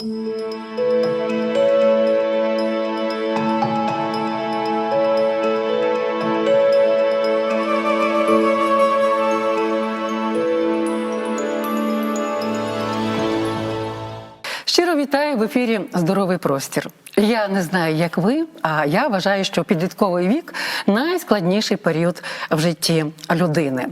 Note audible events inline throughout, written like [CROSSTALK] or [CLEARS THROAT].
Щиро вітаю в ефірі Здоровий простір. Я не знаю, як ви, а я вважаю, що підлітковий вік найскладніший період в житті людини.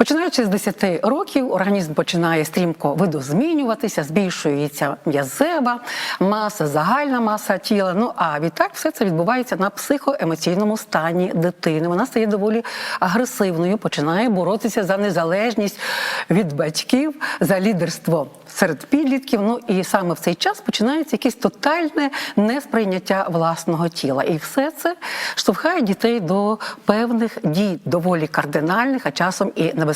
Починаючи з 10 років, організм починає стрімко видозмінюватися, збільшується м'язева маса, загальна маса тіла. Ну а відтак все це відбувається на психоемоційному стані дитини. Вона стає доволі агресивною, починає боротися за незалежність від батьків, за лідерство серед підлітків. Ну і саме в цей час починається якесь тотальне несприйняття власного тіла. І все це штовхає дітей до певних дій, доволі кардинальних, а часом і небезпечних.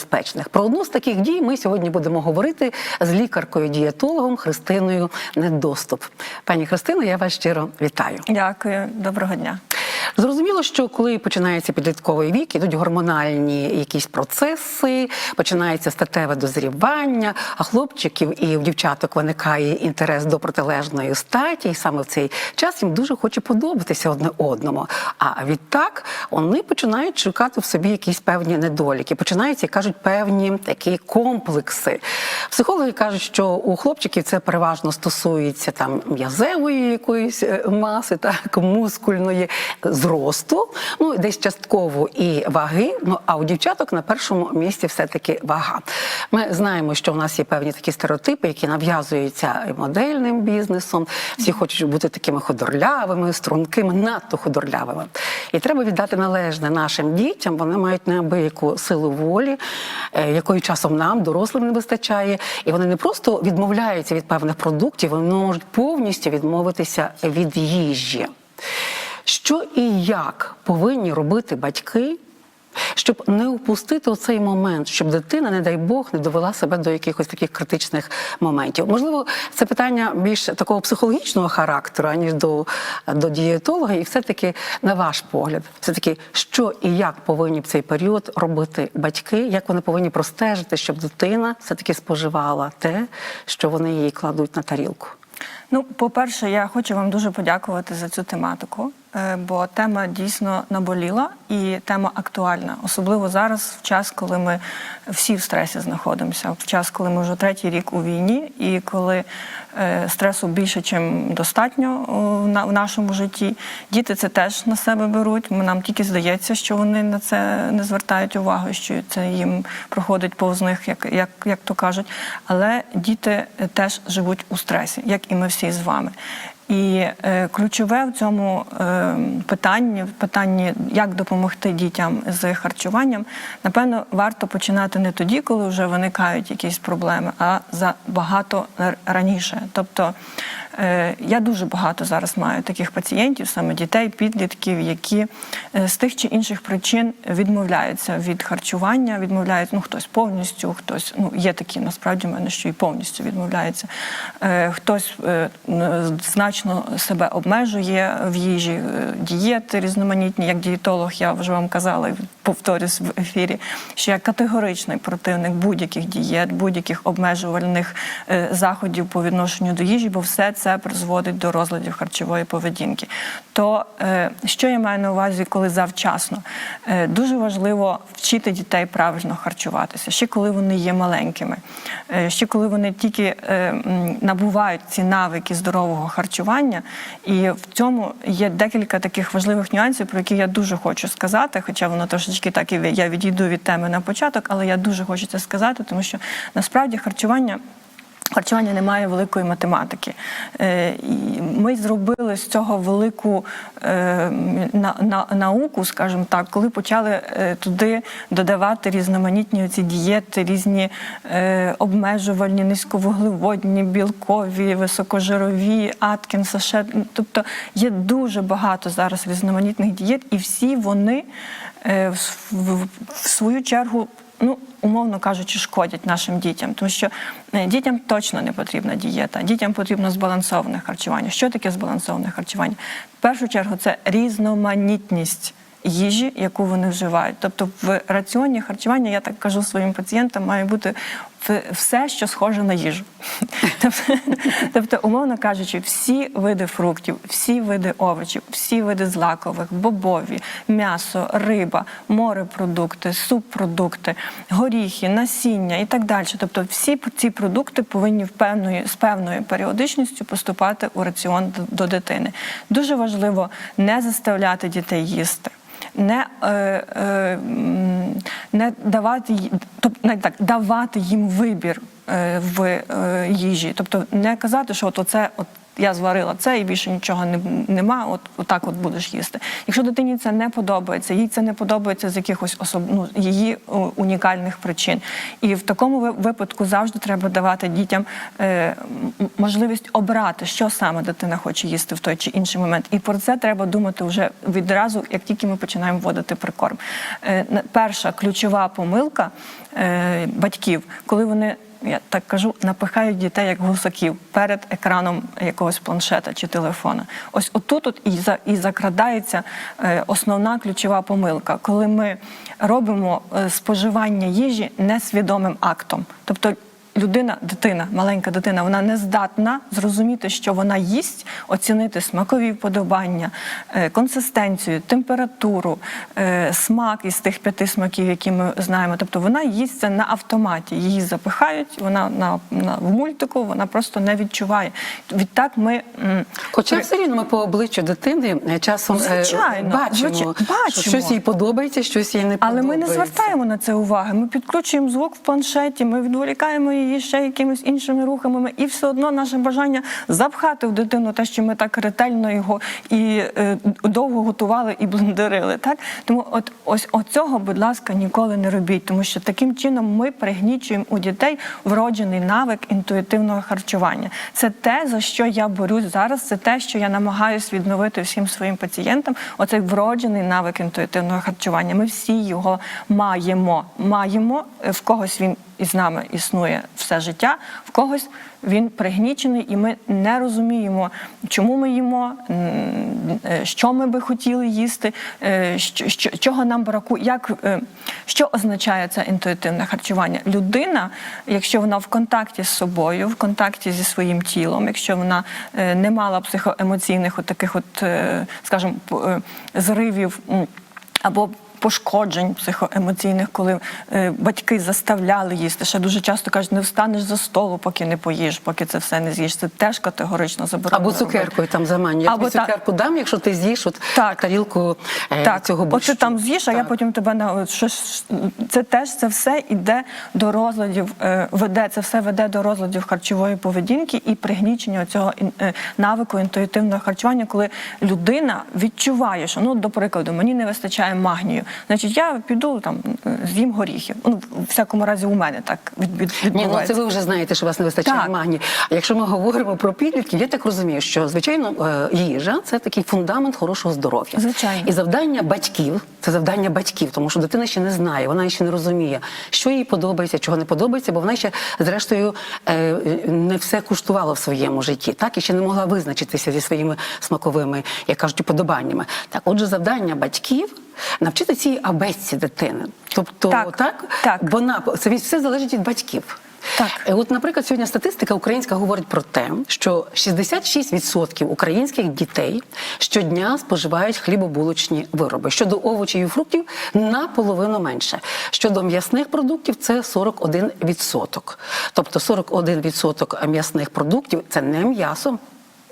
Про одну з таких дій ми сьогодні будемо говорити з лікаркою-дієтологом Христиною Недоступ. Пані Христино, я вас щиро вітаю. Дякую, доброго дня. Зрозуміло, що коли починається підлітковий вік, ідуть гормональні якісь процеси, починається статеве дозрівання, а хлопчиків і в дівчаток виникає інтерес до протилежної статі, і саме в цей час їм дуже хоче подобатися одне одному. А відтак вони починають шукати в собі якісь певні недоліки, починаються кажуть певні такі комплекси. Психологи кажуть, що у хлопчиків це переважно стосується там м'язевої якоїсь е, маси, так мускульної зросту, ну десь частково і ваги. Ну а у дівчаток на першому місці все-таки вага. Ми знаємо, що у нас є певні такі стереотипи, які нав'язуються модельним бізнесом. Всі хочуть бути такими худорлявими, стрункими, надто худорлявими. І треба віддати належне нашим дітям. Вони мають неабияку силу волі, якої часом нам, дорослим, не вистачає. І вони не просто відмовляються від певних продуктів, вони можуть повністю відмовитися від їжі. Що і як повинні робити батьки, щоб не упустити оцей момент, щоб дитина, не дай Бог, не довела себе до якихось таких критичних моментів? Можливо, це питання більш такого психологічного характеру, аніж до, до дієтолога, і все-таки, на ваш погляд, все-таки, що і як повинні в цей період робити батьки, як вони повинні простежити, щоб дитина все-таки споживала те, що вони їй кладуть на тарілку? Ну, по-перше, я хочу вам дуже подякувати за цю тематику, бо тема дійсно наболіла і тема актуальна, особливо зараз, в час, коли ми всі в стресі знаходимося, в час, коли ми вже третій рік у війні, і коли е, стресу більше, ніж достатньо в нашому житті. Діти це теж на себе беруть. Нам тільки здається, що вони на це не звертають увагу, що це їм проходить повз них, як, як, як то кажуть. Але діти е, теж живуть у стресі, як і ми всі з вами. І е, ключове в цьому е, питанні, в питанні, як допомогти дітям з харчуванням, напевно, варто починати не тоді, коли вже виникають якісь проблеми, а за багато раніше. Тобто я дуже багато зараз маю таких пацієнтів, саме дітей, підлітків, які е, з тих чи інших причин відмовляються від харчування, відмовляються, ну хтось повністю, хтось ну є такі насправді в мене, що і повністю відмовляються. Е, хтось е, значно себе обмежує в їжі, е, дієти різноманітні. Як дієтолог, я вже вам казала повторюсь в ефірі, що я категоричний противник будь-яких дієт, будь-яких обмежувальних е, заходів по відношенню до їжі, бо все це призводить до розладів харчової поведінки. То е, що я маю на увазі, коли завчасно? Е, Дуже важливо вчити дітей правильно харчуватися, ще коли вони є маленькими, Е, ще коли вони тільки набувають ці навики здорового харчування. І в цьому є декілька таких важливих нюансів, про які я дуже хочу сказати, хоча воно трошечки так і я відійду від теми на початок, але я дуже хочу це сказати, тому що насправді харчування. Харчування не має великої математики. Е, Ми зробили з цього велику е, на, на, науку, скажімо так, коли почали е, туди додавати різноманітні ці дієти, різні обмежувальні, низьковуглеводні, білкові, високожирові, Аткінса, ще. Тобто є дуже багато зараз різноманітних дієт, і всі вони в свою чергу ну, умовно кажучи, шкодять нашим дітям, тому що е, дітям точно не потрібна дієта, дітям потрібно збалансоване харчування. Що таке збалансоване харчування? В першу чергу це різноманітність. Їжі, яку вони вживають, тобто в раціоні харчування, я так кажу своїм пацієнтам, має бути все, що схоже на їжу. Тобто, умовно кажучи, всі види фруктів, всі види овочів, всі види злакових, бобові, м'ясо, риба, морепродукти, субпродукти, горіхи, насіння і так далі. Тобто, всі ці продукти повинні в певної з певною періодичністю поступати у раціон до дитини. Дуже важливо не заставляти дітей їсти. Не, е, е, не давати тобто не так давати їм вибір е, в їжі, тобто не казати, що от оце от. Я зварила це і більше нічого не, нема. От отак от будеш їсти. Якщо дитині це не подобається, їй це не подобається з якихось особ... ну, її унікальних причин. І в такому випадку завжди треба давати дітям е, можливість обрати, що саме дитина хоче їсти в той чи інший момент. І про це треба думати вже відразу, як тільки ми починаємо вводити прикорм. Е, перша ключова помилка е, батьків, коли вони я так кажу, напихають дітей як гусаків перед екраном якогось планшета чи телефона. Ось отут от і за і закрадається е, основна ключова помилка, коли ми робимо е, споживання їжі несвідомим актом. Тобто людина, дитина, маленька дитина, вона не здатна зрозуміти, що вона їсть, оцінити смакові вподобання, е, консистенцію, температуру, е, смак із тих п'яти смаків, які ми знаємо. Тобто вона їсть це на автоматі. Її запихають, вона на, на в мультику, вона просто не відчуває. Відтак ми Хоча все рівно ми по обличчю дитини е, часом Звичайно, бачимо, звичай- що щось їй подобається, щось їй не подобається. Але ми не звертаємо на це уваги. Ми підключуємо звук в планшеті, ми відволікаємо її ще якимись іншими рухами, і все одно наше бажання запхати в дитину те, що ми так ретельно його і е, довго готували і блендерили. Так тому, от ось оцього, будь ласка, ніколи не робіть, тому що таким чином ми пригнічуємо у дітей вроджений навик інтуїтивного харчування. Це те, за що я борюсь зараз. Це те, що я намагаюсь відновити всім своїм пацієнтам. Оцей вроджений навик інтуїтивного харчування. Ми всі його маємо. Маємо Е, в когось він із нами існує все життя, в когось він пригнічений, і ми не розуміємо, чому ми їмо, е, що ми би хотіли їсти, е, чого нам бракує, як, е, що означає це інтуїтивне харчування. Людина, якщо вона в контакті з собою, в контакті зі своїм тілом, якщо вона не мала психоемоційних от таких, от, скажімо, зривів або пошкоджень психоемоційних, коли е, батьки заставляли їсти. Ще дуже часто кажуть, не встанеш за столу, поки не поїш, поки це все не з'їш. Це теж категорично заборонено. Або цукеркою там заманюють. Або цукерку дам, якщо ти з'їш от Так. тарілку е, Так, цього борщу. от ти там з'їш, а я потім тебе на щось. Це теж це все іде до розладів, е, веде це все веде до розладів харчової поведінки і пригнічення цього навику інтуїтивного харчування, коли людина відчуває, що ну до прикладу, мені не вистачає магнію. Значить, я піду там з'їм горіхів. Ну в всякому разі, у мене так від, від, Ні, ну це ви вже знаєте, що у вас не вистачає Так. магнію. А якщо ми говоримо про підлітків, я так розумію, що звичайно е, їжа це такий фундамент хорошого здоров'я. Звичайно. І завдання батьків це завдання батьків, тому що дитина ще не знає, вона ще не розуміє, що їй подобається, чого не подобається, бо вона ще зрештою е, не все куштувала в своєму житті, так і ще не могла визначитися зі своїми смаковими, як кажуть, уподобаннями. Так, отже, завдання батьків навчити цій абетці дитини. Тобто, Так, так, так. вона це все залежить від батьків. Так. Е, От, наприклад, сьогодні статистика українська говорить про те, що 66% українських дітей щодня споживають хлібобулочні вироби. Щодо овочів і фруктів наполовину менше. Щодо м'ясних продуктів це 41%. Тобто 41% м'ясних продуктів це не м'ясо.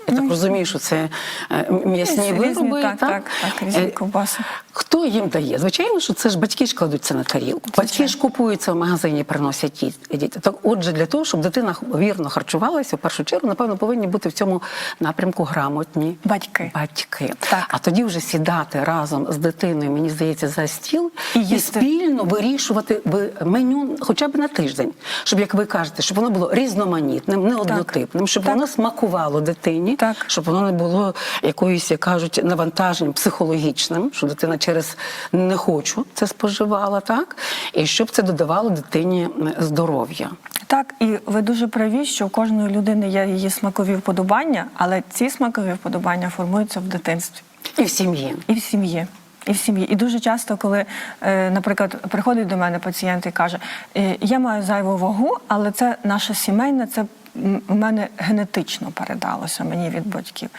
Я так розумію, що це е, м'ясні вироби. так, так, так, різні Е, ковбаси. Хто їм дає? Звичайно, що це ж батьки ж кладуть це на тарілку. Батьки ж купують це в магазині, приносять діти. Так, отже, для того, щоб дитина вірно харчувалася, в першу чергу, напевно, повинні бути в цьому напрямку грамотні Батьки. Батьки. Так. А тоді вже сідати разом з дитиною, мені здається, за стіл І і, спільно вирішувати ви- меню хоча б на тиждень, щоб, як ви кажете, щоб воно було різноманітним, не однотипним, щоб Так. воно смакувало дитині, Так. щоб воно не було якоюсь, як кажуть, навантаженням психологічним, що дитина через не хочу це споживала, так і щоб це додавало дитині здоров'я. Так, і ви дуже праві, що у кожної людини є її смакові вподобання, але ці смакові вподобання формуються в дитинстві І в сім'ї. і в сім'ї. І в сім'ї. І дуже часто, коли, е, наприклад, приходить до мене пацієнт і каже, «Е, я маю зайву вагу, але це наша сімейна, це у мене генетично передалося мені від батьків.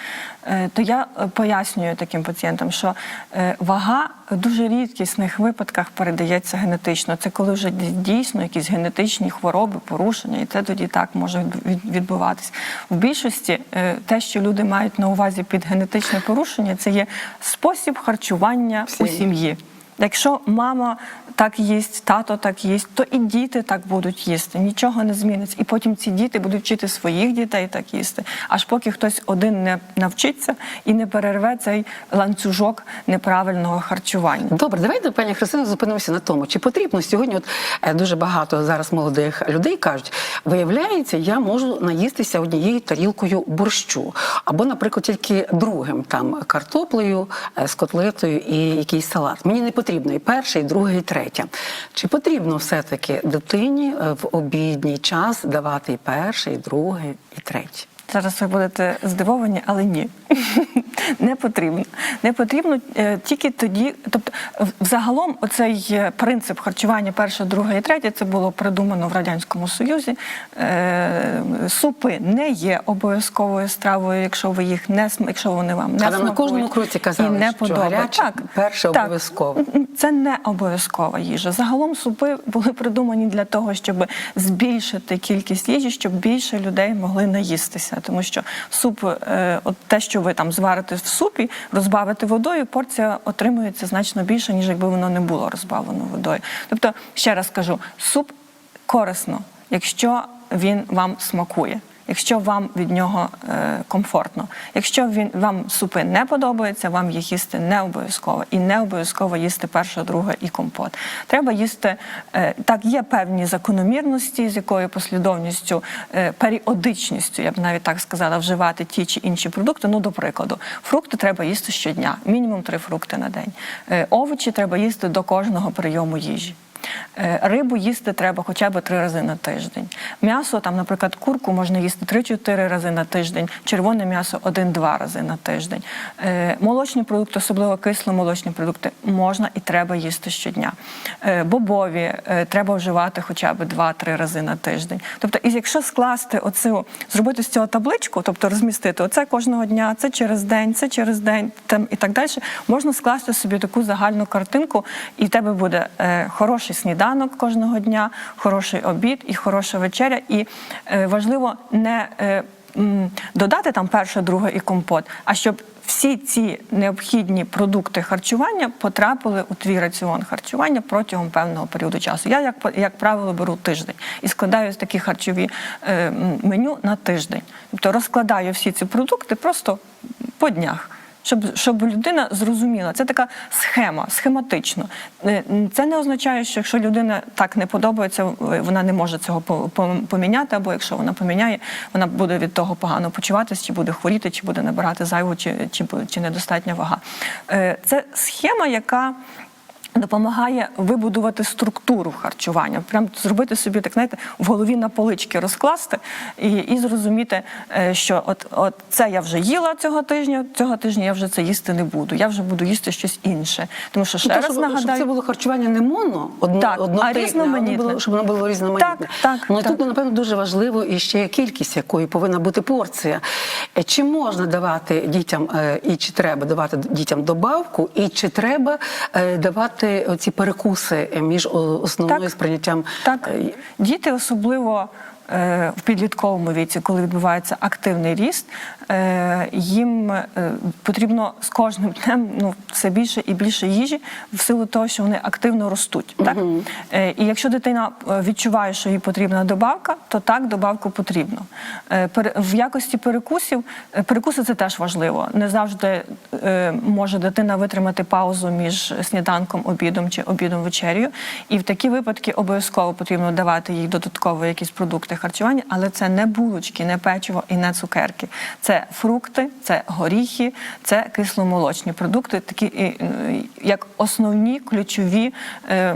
Е, То я е, пояснюю таким пацієнтам, що е, вага в дуже рідкісних випадках передається генетично. Це коли вже дійсно якісь генетичні хвороби, порушення, і це тоді так може від- відбуватись. В більшості те, що люди мають на увазі під генетичне порушення, це є спосіб харчування у сім'ї. Якщо мама так їсть, тато так їсть, то і діти так будуть їсти. Нічого не зміниться. І потім ці діти будуть вчити своїх дітей так їсти, аж поки хтось один не навчиться і не перерве цей ланцюжок неправильного харчування. Добре, давайте, пані Христина, зупинимося на тому, чи потрібно сьогодні, от е, дуже багато зараз молодих людей кажуть, виявляється, я можу наїстися однією тарілкою борщу, або, наприклад, тільки другим там картоплею е, з котлетою і якийсь салат. Мені не потрібно і перше, і друге, і третє. Чи потрібно все-таки дитині е, в обідній час давати і перше, і друге, і третє? Зараз ви будете здивовані, але ні. [LAUGHS] Не потрібно. Не потрібно е, тільки тоді. Тобто, взагалом, оцей е, принцип харчування перше, друге і третє, це було придумано в Радянському Союзі. Е, Супи не є обов'язковою стравою, якщо ви їх не якщо вони вам не Але на кожному кроці казали, і не що гаряче перше так. обов'язково. Це не обов'язкова їжа. Загалом супи були придумані для того, щоб збільшити кількість їжі, щоб більше людей могли наїстися. Тому що суп, от те, що ви там зварите в супі, розбавити водою, порція отримується значно більше, ніж якби воно не було розбавлено водою. Тобто, ще раз кажу, суп корисно, якщо він вам смакує. Якщо вам від нього е, комфортно, якщо він вам супи не подобаються, вам їх їсти не обов'язково і не обов'язково їсти перше, друге і компот. Треба їсти е, так. Є певні закономірності, з якою послідовністю, е, періодичністю, я б навіть так сказала, вживати ті чи інші продукти. Ну, до прикладу, фрукти треба їсти щодня, мінімум три фрукти на день. Овочі треба їсти до кожного прийому їжі. Е, Рибу їсти треба хоча б три рази на тиждень. М'ясо, там, наприклад, курку можна їсти 3-4 рази на тиждень, червоне м'ясо 1-2 рази на тиждень. Е, Молочні продукти, особливо кисломолочні продукти, можна і треба їсти щодня. Е, Бобові треба вживати хоча б 2-3 рази на тиждень. Тобто, і якщо скласти оцю, зробити з цього табличку, тобто розмістити оце кожного дня, це через день, це через день там, і так далі, можна скласти собі таку загальну картинку, і в тебе буде е, хороший сніданок кожного дня, хороший обід і хороша вечеря. І е, важливо не е, додати там перше, друге і компот, а щоб всі ці необхідні продукти харчування потрапили у твій раціон харчування протягом певного періоду часу. Я, як, як правило, беру тиждень і складаю такі харчові е, меню на тиждень. Тобто розкладаю всі ці продукти просто по днях. Щоб, щоб людина зрозуміла, це така схема, схематично. Е, Це не означає, що якщо людина так не подобається, е, вона не може цього по- по- поміняти, або якщо вона поміняє, вона буде від того погано почуватися, чи буде хворіти, чи буде набирати зайву, чи, чи, чи недостатня вага. Е, Це схема, яка допомагає вибудувати структуру харчування, прям зробити собі так, знаєте, в голові на полички розкласти і, і зрозуміти, е, що от, от це я вже їла цього тижня, цього тижня я вже це їсти не буду. Я вже буду їсти щось інше. Тому що ще Ну, раз щоб, нагадаю, щоб це було харчування не моно, одно, Так, а різноманітне. воно було, щоб воно було різноманітне. Так, так, ну, і так. тут, напевно, дуже важливо і ще кількість, якої повинна бути порція. Е, Чи можна давати дітям, е, і чи треба давати дітям добавку, і чи треба давати ці перекуси між основною Так. сприйняттям? Так, е, діти особливо. Е, В підлітковому віці, коли відбувається активний ріст, е, їм е, потрібно з кожним днем ну, все більше і більше їжі в силу того, що вони активно ростуть. Так? Е, І якщо дитина відчуває, що їй потрібна добавка, то так добавку потрібно. В якості перекусів перекуси це теж важливо. Не завжди може дитина витримати паузу між сніданком, обідом чи обідом вечерю. І в такі випадки обов'язково потрібно давати їй додатково якісь продукти харчування, але це не булочки, не печиво і не цукерки. Це фрукти, це горіхи, це кисломолочні продукти, такі як основні ключові, е,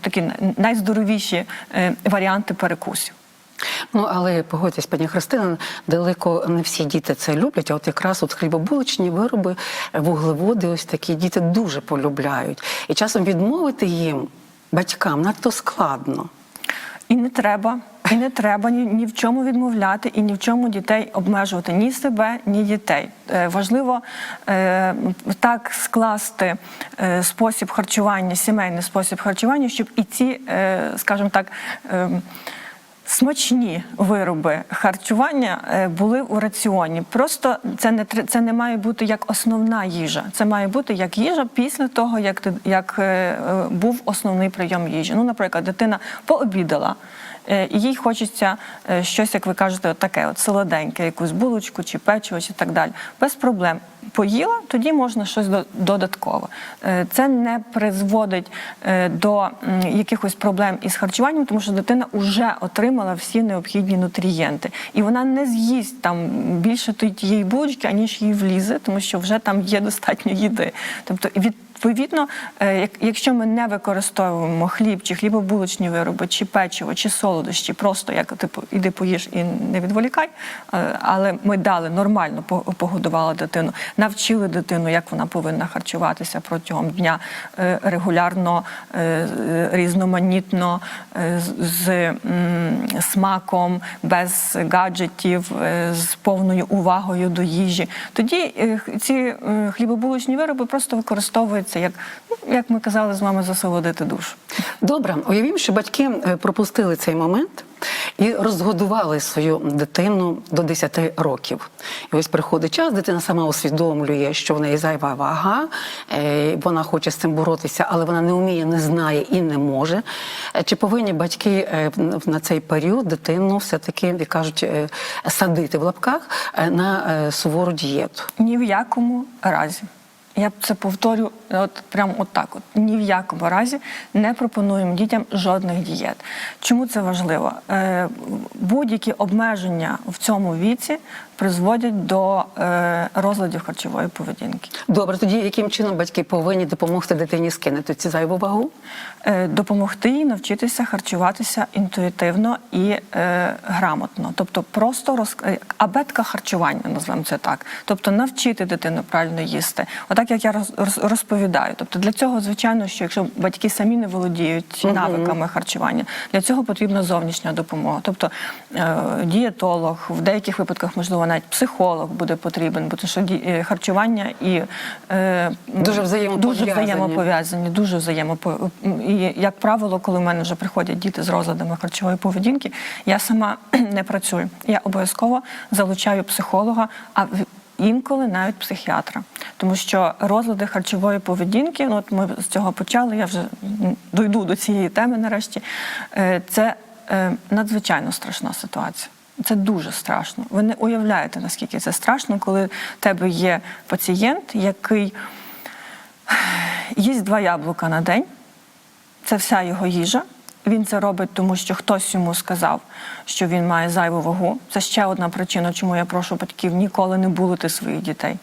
такі найздоровіші е, варіанти перекусів. Ну, але погодьтесь, пані Христина, далеко не всі діти це люблять. А от якраз от хлібобулочні вироби, вуглеводи, ось такі діти дуже полюбляють. І часом відмовити їм батькам надто складно. І не треба, і не треба ні, ні в чому відмовляти, і ні в чому дітей обмежувати ні себе, ні дітей. Е, важливо е, так скласти е, спосіб харчування, сімейний спосіб харчування, щоб і ці, е, скажімо так. Е, Смачні вироби харчування е, були у раціоні. Просто це не це не має бути як основна їжа. Це має бути як їжа після того, як як е, був основний прийом їжі. Ну, наприклад, дитина пообідала. Е, їй хочеться е, щось, як ви кажете, от таке, от солоденьке, якусь булочку чи печиво, чи так далі. Без проблем. Поїла, тоді можна щось до- додаткове. Е, Це не призводить до якихось проблем із харчуванням, тому що дитина вже отримала всі необхідні нутрієнти, і вона не з'їсть там більше тієї булочки, аніж їй влізе, тому що вже там є [LAUGHS] достатньо їди. Тобто від Відповідно, е, якщо ми не використовуємо хліб чи хлібобулочні вироби, чи печиво, чи солодощі, просто як типу іди поїж і не відволікай. е, Але ми дали нормально погодували дитину, навчили дитину, як вона повинна харчуватися протягом дня е, регулярно, різноманітно, з- смаком, без гаджетів, з повною увагою до їжі. Тоді ці хлібобулочні вироби просто використовуються як, ну, як ми казали з вами, засолодити душу. Добре, уявімо, що батьки е, пропустили цей момент і розгодували свою дитину до 10 років. І ось приходить час, дитина сама усвідомлює, що в неї зайва вага, е, вона хоче з цим боротися, але вона не вміє, не знає і не може. Е, Чи повинні батьки на цей період дитину все-таки, як кажуть, садити в лапках на сувору дієту? Ні в якому разі. Я це повторю, от прямо отак. От ні в якому разі не пропонуємо дітям жодних дієт. Чому це важливо? Е, будь-які обмеження в цьому віці призводять до е, розладів харчової поведінки. Добре, тоді яким чином батьки повинні допомогти дитині скинути цю зайву вагу? Е, допомогти їй навчитися харчуватися інтуїтивно і е, грамотно, тобто просто роз... е, абетка харчування, назвемо це так. Тобто навчити дитину правильно їсти. Отак як я роз- роз- розповідаю. Тобто для цього, звичайно, що якщо батьки самі не володіють навиками харчування, для цього потрібна зовнішня допомога. Тобто е, дієтолог, в деяких випадках, можливо, навіть психолог буде потрібен, бо що е, харчування і е, Дуже взаємопов'язані. дуже взаємопов'язані дуже взаємопо... І, як правило, коли в мене вже приходять діти з розладами харчової поведінки, я сама [CLEARS THROAT] не працюю. Я обов'язково залучаю психолога, а інколи навіть психіатра. Тому що розлади харчової поведінки, ну от ми з цього почали, я вже дойду до цієї теми нарешті. е, Це е, надзвичайно страшна ситуація. Це дуже страшно. Ви не уявляєте, наскільки це страшно, коли в тебе є пацієнт, який їсть два яблука на день. Це вся його їжа. Він це робить, тому що хтось йому сказав, що він має зайву вагу. Це ще одна причина, чому я прошу батьків ніколи не булити своїх дітей.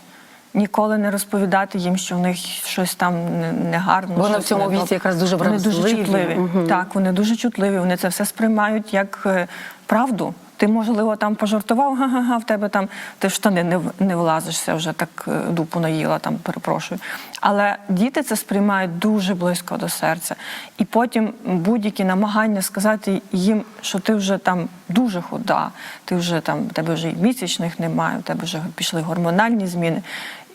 Ніколи не розповідати їм, що в них щось там не- негарно. Вони в цьому віці якраз дуже Вони дуже чутливі. Мгм. Так, вони дуже чутливі. Вони це все сприймають як е, правду. Ти, можливо, там пожартував, га-га-га, в тебе там ти в штани не, не влазишся, вже так е, дупу наїла, там перепрошую. Але діти це сприймають дуже близько до серця. І потім будь-які намагання сказати їм, що ти вже там дуже худа, ти вже там, в тебе вже і місячних немає, у тебе вже пішли гормональні зміни.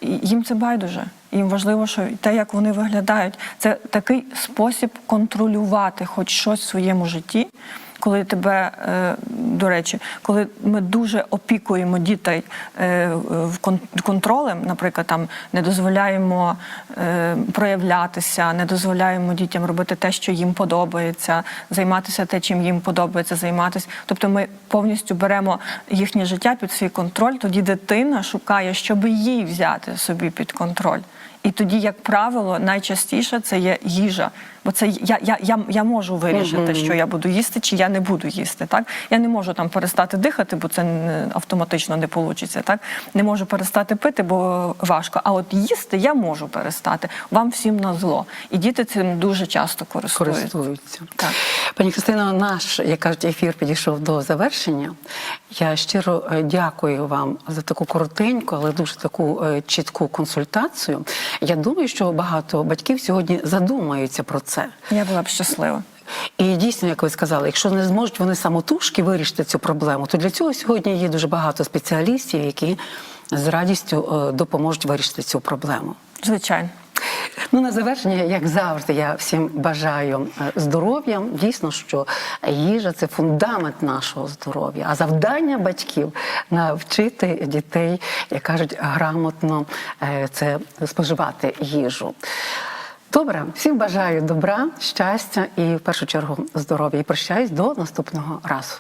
І їм це байдуже. Їм важливо, що те, як вони виглядають, це такий спосіб контролювати хоч щось в своєму житті. Коли тебе, е, до речі, коли ми дуже опікуємо дітей е, контролем, наприклад, там не дозволяємо е, проявлятися, не дозволяємо дітям робити те, що їм подобається, займатися те, чим їм подобається займатися. Тобто ми повністю беремо їхнє життя під свій контроль. Тоді дитина шукає, щоб їй взяти собі під контроль. І тоді, як правило, найчастіше це є їжа. Бо це я, я, я, я можу вирішити, що я буду їсти, чи я не буду їсти. Так я не можу там перестати дихати, бо це автоматично не вийде. Так не можу перестати пити, бо важко. А от їсти я можу перестати. Вам всім на зло. І діти цим дуже часто користуються. користуються. Так. Пані Христино, наш, як кажуть, ефір підійшов до завершення. Я щиро е, дякую вам за таку коротеньку, але дуже таку е, чітку консультацію. Я думаю, що багато батьків сьогодні задумаються про це. Я була б щаслива. І дійсно, як ви сказали, якщо не зможуть вони самотужки вирішити цю проблему, то для цього сьогодні є дуже багато спеціалістів, які з радістю е, допоможуть вирішити цю проблему. Звичайно. Ну, на завершення, як завжди, я всім бажаю е, здоров'я. Дійсно, що їжа це фундамент нашого здоров'я. А завдання батьків навчити дітей, як кажуть, грамотно е, це споживати їжу. Добре, всім бажаю добра, щастя і в першу чергу здоров'я. І прощаюсь до наступного разу.